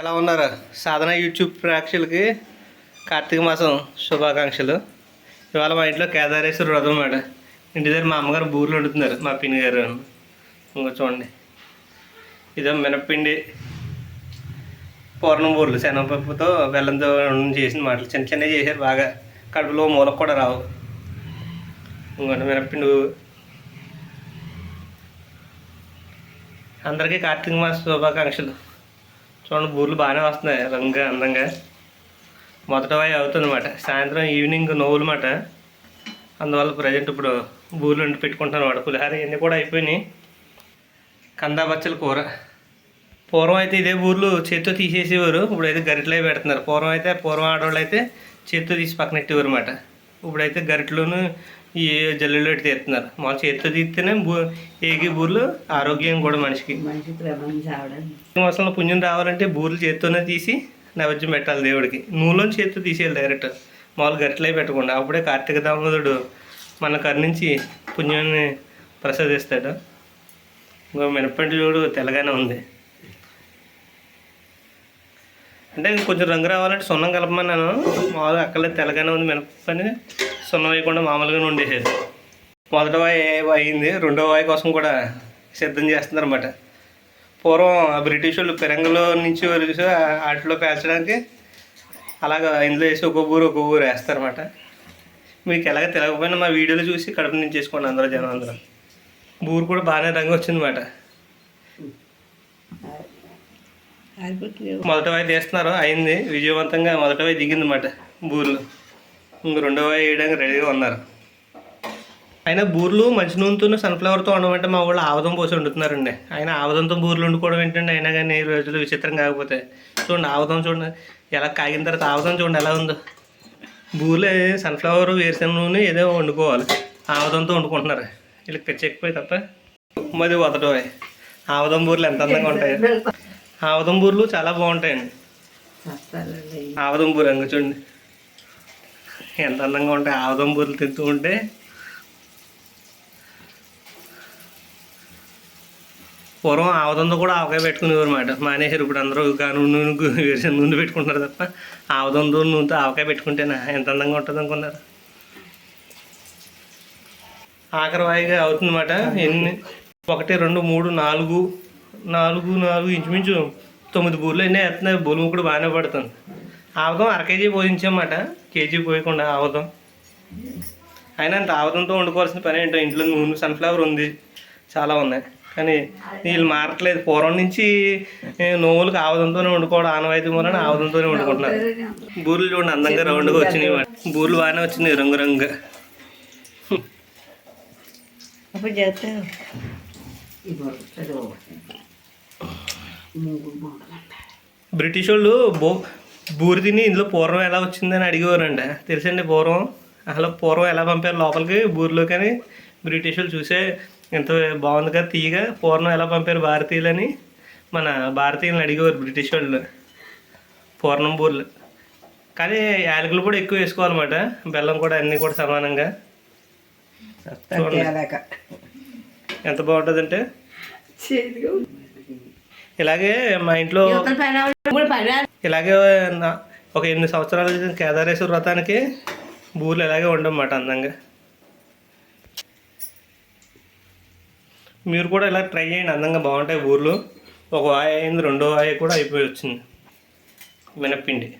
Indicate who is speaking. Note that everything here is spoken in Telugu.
Speaker 1: ఎలా ఉన్నారు? సాధన యూట్యూబ్ ప్రేక్షకులకి కార్తీక మాసం శుభాకాంక్షలు. ఇవాళ మా ఇంట్లో కేదారేశ్వర వ్రతం మాట ఇంటి దగ్గర మా అమ్మగారు బూర్లు వండుతున్నారు మా పిన్ని గారు. ఇంకో చూడండి. ఇదో మినప్పిండి పూర్ణం బూర్లు. శనగపప్పుతో బెల్లంతో చేసిన మాటలు. చిన్న చిన్నవి చేశారు బాగా కడుపులో మూలకు కూడా రావు. ఇంకోటి మినప్పిండి అందరికీ కార్తీక మాస శుభాకాంక్షలు. చూడండి బూర్లు బాగానే వస్తున్నాయి రంగుగా అందంగా. మొదట వాయి అవుతుందన్నమాట. సాయంత్రం ఈవినింగ్ నోవులు మాట అందువల్ల ప్రజెంట్ ఇప్పుడు బూర్లు వండి పెట్టుకుంటాను అనమాట పులిహార ఇవన్నీ కూడా అయిపోయినాయి. కందాబచ్చల కూర. పూర్వం అయితే ఇదే బూర్లు చేతితో తీసేసేవారు. ఇప్పుడైతే అయితే గరిటలో పెడుతున్నారు. పూర్వం అయితే పూర్వం ఆడవాళ్ళు అయితే చేత్తో తీసి పక్కనెట్టేవారు అనమాట ఇప్పుడైతే గరిటలోను ఈ జల్లులో తీస్తున్నారు మా చేత్తో తీస్తేనే బూ ఏగి బూర్లు ఆరోగ్యం కూడా మనిషికి. మాసంలో పుణ్యం రావాలంటే బూర్లు చేత్తోనే తీసి నైవేద్యం పెట్టాలి దేవుడికి. నూనెలో చేత్తో తీసేయాలి డైరెక్ట్. మామూలు గరిటలే పెట్టకుండా. అప్పుడే కార్తీక దామోదరుడు మన కరుణించి పుణ్యాన్ని ప్రసాదిస్తాడు. ఇంకో మినపండి చూడు తెల్లగానే ఉంది. అంటే కొంచెం రంగు రావాలంటే సున్నం కలపమన్నాను. మామూలుగా అక్కర్లేదు తెల్లగానే ఉంది మినపని సున్నం వేయకుండా మామూలుగానే ఉండేసేది. మొదట వాయి అయింది రెండో వాయి కోసం కూడా సిద్ధం చేస్తున్నారు అనమాట పూర్వం ఆ బ్రిటిష్ వాళ్ళు పెరంగలో నుంచి వరకు వాటిలో పేల్చడానికి అలాగ ఇందులో వేసి ఒక్కో ఊరు ఒక్కో ఊరు వేస్తారన్నమాట. మీకు ఎలాగ తెలియకపోయినా మా వీడియోలు చూసి కడుపు నుంచి చేసుకోండి అందరూ జనం అందరూ. బూరు కూడా బాగానే రంగు వచ్చిందన్నమాట. మొదట వాయి తీస్తున్నారు అయింది. విజయవంతంగా మొదట వాయి దిగిందన్నమాట బూర్లు. ఇంక రెండో వాయి వేయడానికి రెడీగా ఉన్నారు. అయినా బూర్లు మంచి నూనెతో సన్ఫ్లవర్తో వండమంటే మా వాళ్ళు ఆవదం పోసి వండుతున్నారండి. అయినా ఆవదంతో బూర్లు వండుకోవడం ఏంటండి అయినా కానీ ఈ రోజులు విచిత్రం కాకపోతే. చూడండి ఆవదం చూడండి. ఎలా కాగిన తర్వాత ఆవదం చూడండి ఎలా ఉందో. బూర్లే సన్ఫ్లవర్ వేరుశెనగ నూనె ఏదో వండుకోవాలి. ఆవదంతో వండుకుంటున్నారు. వీళ్ళకి పిచ్చెక్కిపోయి తప్ప. మరి వదటమే ఆవదం బూర్లు ఎంత అందంగా ఉంటాయి. ఆవదం బూర్లు చాలా బాగుంటాయండి.
Speaker 2: వస్తారండి
Speaker 1: ఆవదం బూర రంగు చూడండి. ఎంత అందంగా ఉంటాయి ఆవదం బూరలు తింటూ ఉంటే. పూర్వం ఆవదంతో కూడా ఆవకాయ పెట్టుకునేవారు అనమాట మానేశారు ఇప్పుడు అందరూ గా నూనె వేసిన నూనె పెట్టుకుంటారు తప్ప ఆవదంతో నూనెతో ఆవకాయ పెట్టుకుంటేనా? ఎంత అందంగా ఉంటుంది అనుకున్నారు? ఆఖరి వాయిగా అవుతుందన్నమాట. ఎన్ని? ఒకటి రెండు మూడు నాలుగు నాలుగు నాలుగు ఇంచుమించు తొమ్మిది బూర్లు అయినా వేస్తున్నాయి బొలుము కూడా బాగానే పడుతుంది. ఆవదం అర కేజీ పోయించామాట కేజీ పోయకుండా ఆవదం అయినా అంత ఆవదంతో వండుకోవాల్సిన పని ఏంటో? ఇంట్లో నూనె సన్ఫ్లవర్ ఉంది. చాలా ఉన్నాయి. కానీ వీళ్ళు మారట్లేదు. పూర్వం నుంచి ఏ, నోవులకు ఆవదంతోనే వండుకోవడం ఆనవాయితీ మూలన ఆవదంతోనే వండుకుంటున్నారు. బూర్లు చూడండి అందంగా రౌండ్గా వచ్చినాయి బూర్లు బాగానే వచ్చినాయి
Speaker 2: రంగురంగుగా.
Speaker 1: బ్రిటిష్ వాళ్ళు బో బూరి తిని ఇందులో పూర్వం ఎలా వచ్చిందని అడిగేవారంట. తెలుసండి పూర్వం? అసలు పూర్వం ఎలా పంపారు? లోపలికి బూరిలోకి అని బ్రిటిష్ వాళ్ళు చూసే ఎంత బాగుంది కదా తీయగా. పూర్వం ఎలా పంపారు భారతీయులని? మన భారతీయులను అడిగేవారు బ్రిటిష్ వాళ్ళు పూర్ణం బూర్లు కానీ యాలకులు కూడా ఎక్కువ వేసుకోవాలన్నమాట. బెల్లం కూడా అన్నీ కూడా సమానంగా. ఎంత బాగుంటుందంటే?
Speaker 2: చేతిగా
Speaker 1: ఇలాగే మా ఇంట్లో ఇలాగే ఒక ఎనిమిది సంవత్సరాల కేదారేశ్వర వ్రతానికి బూర్లు ఇలాగే ఉండమాట అందంగా. మీరు కూడా ఇలా ట్రై చేయండి అందంగా బాగుంటాయి బూర్లు. ఒక వాయి అయింది రెండో వాయి కూడా అయిపోయి వచ్చింది. మినప్పిండి.